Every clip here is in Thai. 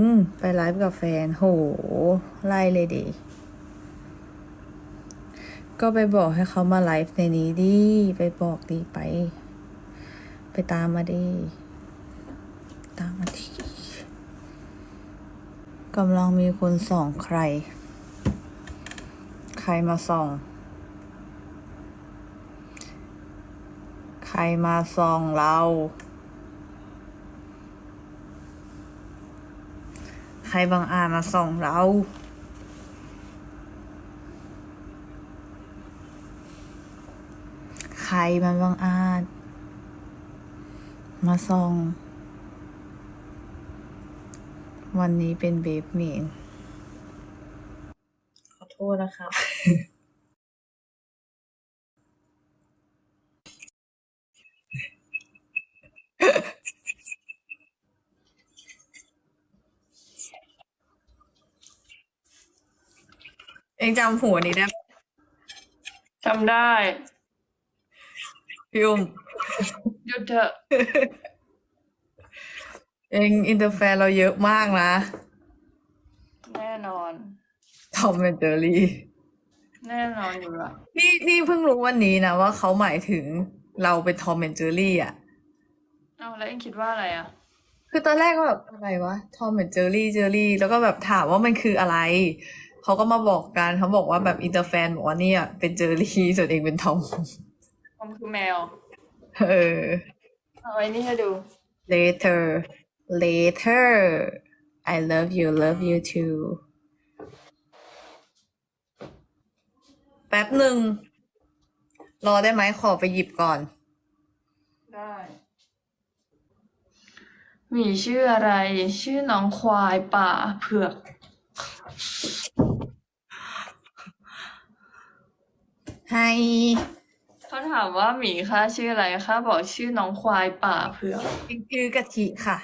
อืม ไปไลฟ์กับแฟน โห ไล่เลยดิ ก็ไปบอกให้เขามาไลฟ์ในนี้ดิ ไปบอกดีไป ไปตามมาดิ ตามมาดิกำลังมีคนส่องใคร ใครมาส่อง ใครมาส่องเรา ใครบางอาจมาส่องเรา ใครมันบางอาจ มาส่อง วันนี้เป็นเบฟเมนขอโทษนะครับ เองจำหัวนี้ได้ปะจำได้ พี่อุ้มหยุดเถอะ เองอินเตอร์แฟนเราเยอะมากนะแน่นอน ทอมแอนเจอรี่ แน่นอนอยู่ละนี่นี่เพิ่งรู้วันนี้นะว่าเขาหมายถึงเราเป็นทอมแอนเจอรี่อะ เอาแล้วเอ็งคิดว่าอะไรอะ คือตอนแรกก็แบบอะไรวะทอมแอนเจอรี่เจอรี่ แล้วก็แบบถามว่ามันคืออะไร เขาก็มาบอกกันเขาบอกว่าแบบอินเตอร์แฟนบอกว่าเนี่ยเป็นเจอรี่ส่วนเองเป็นทอมผมคือแมว เออ เอาไว้นี่ให้ดู later later I love you love you too แป๊บหนึ่ง รอได้ไหมขอไปหยิบก่อน ได้หมีชื่ออะไร ชื่อน้องควายป่าเผือก ให้เขาถามว่าหมีค่าชื่ออะไรค่าบอกชื่อน้องควายป่าเผือกคือกะทิค่ะ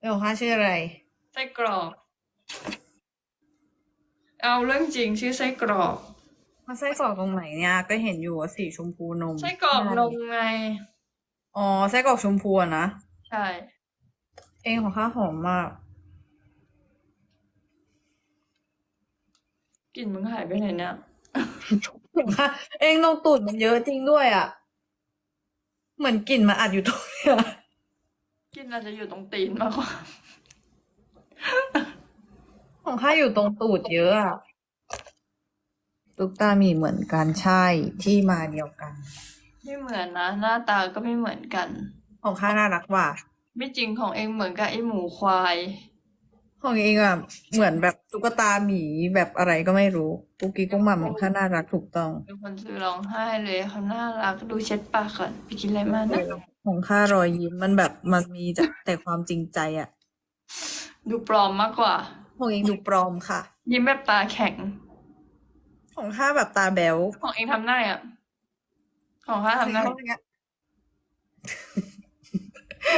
เดี๋ยวค่ะชื่ออะไร ไส้กรอก เอาเรื่องจริงชื่อไส้กรอกมาไส้กรอกตรงไหนเนี่ย ก็เห็นอยู่ว่าสีชมพูนม ไส้กรอกนมไง อ๋อไส้กรอกชมพูอะนะ ใช่ เองของข้าหอมมาก กลิ่นมึงหายไปไหนเนี่ย เองตรงตูดมันเยอะจริงด้วยอะ เหมือนกลิ่นมันอัดอยู่ตรงเนี้ยกลิ่นอาจจะอยู่ตรงตีนมากกว่า ของข้าอยู่ตรงตูดเยอะอะตุกตามีเหมือนกันใช่ที่มาเดียวกัน ไม่เหมือนนะ หน้าตาก็ไม่เหมือนกัน ของข้าน่ารักว่ะ ไม่จริงของเองเหมือนกับไอหมูควาย ของเองอะเหมือนแบบตุ๊กตาหมีแบบอะไรก็ไม่รู้กุ๊กกิ๊กกุ๊กหม่ำของข้าน่ารักถูกต้องเป็นคนซื้อร้องไห้เลยเขาน่ารักดูเช็ดปากก่อนไปกินอะไรมานะของข้ารอยยิ้มมันแบบมันมีจากแต่ความจริงใจอะดูปลอมมากกว่า ของเองดูปลอมค่ะ ยิ้มแบบตาแข็ง ของข้าแบบตาแบ๊วของเองทำหน้าอะของข้าทำหน้าเอง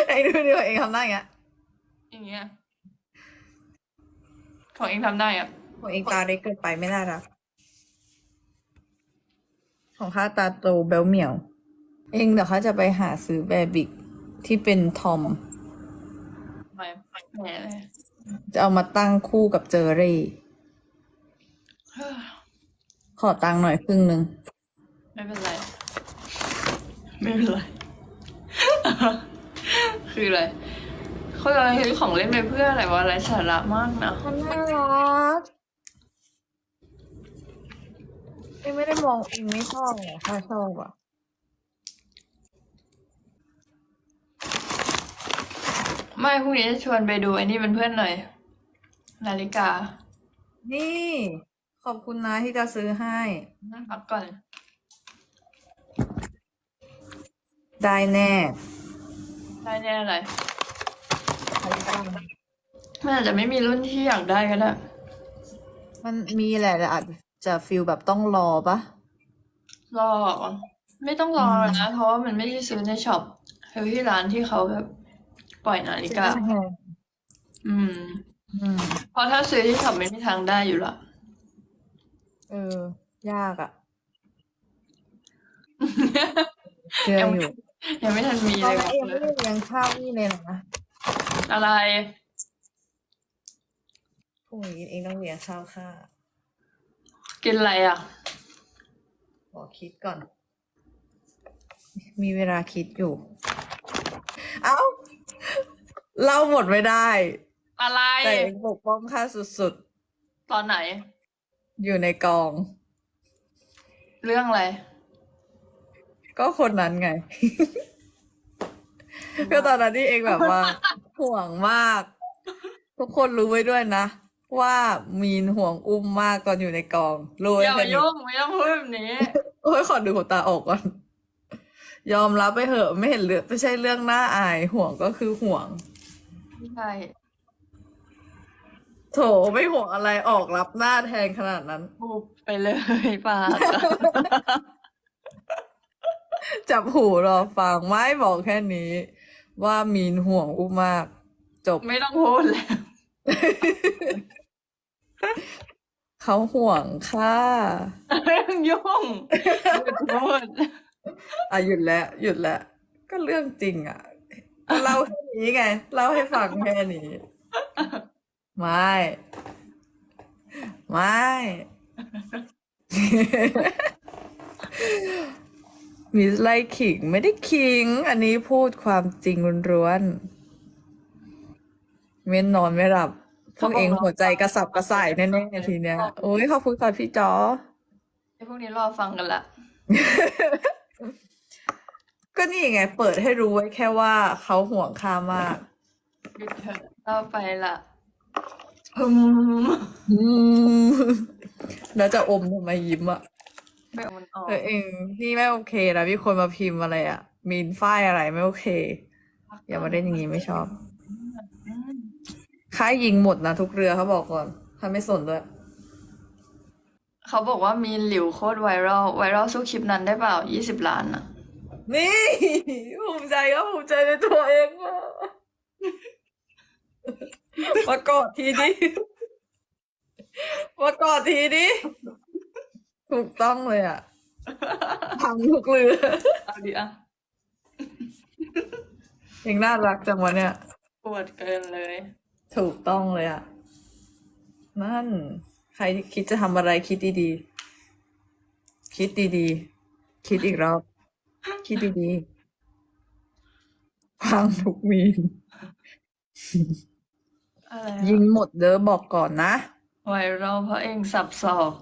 เองดูดิของเองทำหน้าอย่างเงี้ยอย่างเงี้ย ของเองทำได้อะของเองตาเล็กเกินไปไม่น่ารัก ของข้าตาโตแบ๊วเหมียว เองเดี๋ยวข้าจะไปหาซื้อแบบิกที่เป็นทอม ไม่แหมเลยจะเอามาตั้งคู่กับเจอรี่ขอตังค์หน่อยครึ่งหนึ่งไม่เป็นไร ไม่เป็นไร คืออะไร เขาจะซื้อของเล่นไปเพื่ออะไรวะไรสาระมากนะมันน่ารักเองไม่ได้มองเองไม่ชอบเหรอข้าชอบอะไม่พรุ่งนี้จะชวนไปดูไอ้นี่เป็นเพื่อนหน่อย นาฬิกา นี่ขอบคุณนะที่จะซื้อให้นั่งพักก่อน ได้แน่ ได้แน่อะไร มันอาจจะไม่มีรุ่นที่อยากได้ก็ได้มันมีแหละแต่อาจจะฟิลแบบต้องรอปะรอ ไม่ต้องรอแล้วนะ เพราะว่ามันไม่ได้ซื้อในช็อปคือที่ร้านที่เขาแบบปล่อยนาฬิกา อืม อืม เพราะถ้าซื้อที่ช็อปไม่มีทางได้อยู่ละเออ ยากอะเชื่ออยู่ยังไม่ทันมีตอเลนยนั้นเองไม่ได้เลี้ยงข้าวนี่เลยนะ อะไรพรุ่งนี้เองต้องเลี้ยงข้าวค่ะกินอะไรอะขอคิดก่อน มีเวลาคิดอยู่ เอ้าเราหมดไม่ได้ อะไรแต่เองปกป้องข้าสุดตอนไหน ๆ อยู่ในกอง เรื่องอะไร ก็คนนั้นไง ก็ตอนนั้นที่เองแบบว่า ห่วงมาก ทุกคนรู้ไว้ด้วยนะ ว่ามีนห่วงอุ้มมากตอนอยู่ในกองรู้ไว้อย่าแค่มานี้ยุ่งไม่ต้องพูดแบบนี้ โอ้ยขอดูหัวตาออกก่อน ยอมรับไปเหอะไม่เห็นเรื่องไม่ใช่เรื่องน่าอายห่วงก็คือห่วงไม่ใช่ โถไม่ห่วงอะไรออกรับหน้าแทนขนาดนั้น พูดไปเลยปากจับหูรอฟังไม่บอกแค่นี้ ว่ามีนห่วงอุ้มมาก จบ ไม่ต้องพูดแล้ว เขาห่วงค่ะเรื่องยุ่งหยุดพูดอะหยุดแล้วหยุดแล้วก็เรื่องจริงอะก็เล่าแค่นี้ไงเล่าให้ฟังแค่นี้ ไม่ ไม่ มิสไลขิงไม่ได้ขิง อันนี้พูดความจริงล้วนๆเว้นนอนไม่หลับพวกเองหัวใจกระสับกระส่ายแน่ๆทีเนี้ยโอ้ยขอบคุณค่ะพี่จอไอ้พวกนี้รอฟังกันละก็นี่ไง เปิดให้รู้ไว้แค่ว่าเขาห่วงข้ามากหยุดเถอะเล่าไปละอืมอืมแล้วจะอมทำไมยิ้มอะ เดี๋ยวมันออกเออเองพี่ไม่โอเคนะพี่คนมาพิมพ์อะไรอะมีนฝ้ายอะไรไม่โอเค อย่ามาเล่นอย่างนี้ไม่ชอบอืมค่ายยิงหมดนะทุกเรือเขาบอกก่อนถ้าไม่สนด้วยเขาบอกว่ามีหลิวโคตรไวรัลไวรัลสู้คลิปนั้นได้เปล่ายี่สิบล้านอะนี่ภูมิใจก็ภูมิใจในตัวเองมากมากอดทีดิมากอดทีดิ ถูกต้องเลยอะพังทุกเรือเอาดิอะเองน่ารักจังวะเนี่ย ปวดเกินเลย ถูกต้องเลยอะ นั่น ใครคิดจะทำอะไรคิดดีๆ คิดดีๆ คิดอีกรอบ คิดดีๆพังทุกมีน อะไรยิงหมดเด้อบอกก่อนนะ ไวรัลเพราะเองสับสอก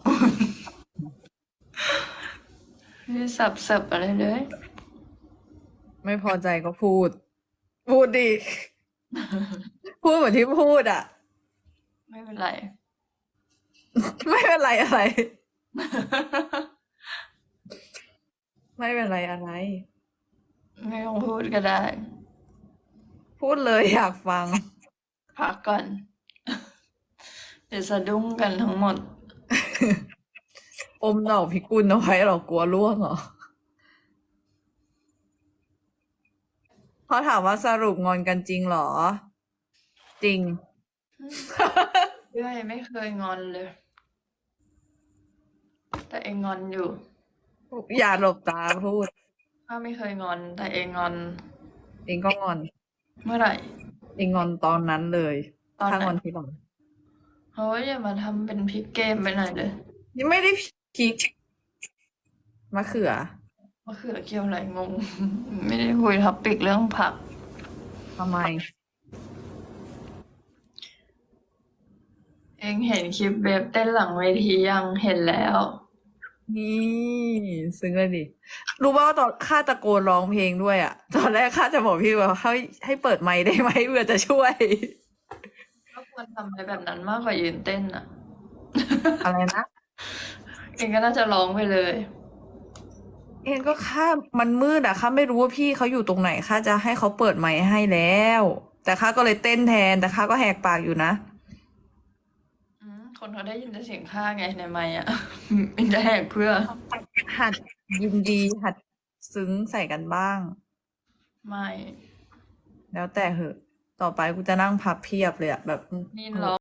ไม่ได้สับสับอะไรเลย ไม่พอใจก็พูด พูดดิ พูดเหมือนที่พูดอะ ไม่เป็นไร ไม่เป็นไรอะไร ไม่เป็นไรอะไร ไม่ต้องพูดก็ได้ พูดเลยอยากฟัง พักก่อน เดี๋ยวสะดุ้งกันทั้งหมด อมดอกพิกุลเอาไว้เหรอกลัวร่วงเหรอเขาถามว่าสรุปงอนกันจริงเหรอ จริง เรื่อยไม่เคยงอนเลย แต่เองงอนอยู่อย่าหลบตาพูดถ้าไม่เคยงอน แต่เองงอน เองก็งอน เมื่อไหร่ เองงอนตอนนั้นเลยตอนไหนถ้างอนทีหลังเฮ้ยอย่ามาทำเป็นพลิกเกมไปหน่อยเลย ยังไม่ได้ พริกมะเขือ มะเขือเกี่ยวอะไรงง ไม่ได้คุยท็อปิกเรื่องผัก ทำไม เองเห็นคลิปเบบเต้นหลังเวทียังเห็นแล้ว นี่ซึ้งเลยดิ รู้ป่าวว่าตอนข้าตะโกนร้องเพลงด้วยอะตอนแรกข้าจะบอกพี่ว่าให้ให้เปิดไมค์ได้ไหมเพื่อจะช่วย ก็ควรทำอะไรแบบนั้นมากกว่ายืนเต้นอะอะไรนะ เองก็น่าจะร้องไปเลย เองก็ข้ามันมืดอะข้าไม่รู้ว่าพี่เขาอยู่ตรงไหนข้าจะให้เขาเปิดไมค์ให้แล้ว แต่ข้าก็เลยเต้นแทนแต่ข้าก็แหกปากอยู่นะอืมคนเขาได้ยินแต่เสียงข้าไงในไมค์อะมันจะแหกเพื่อ หัดยินดีหัดซึ้งใส่กันบ้าง ไม่ แล้วแต่เหอะ ต่อไปกูจะนั่งพับเพียบเลยอะแบบ นี่ร้อง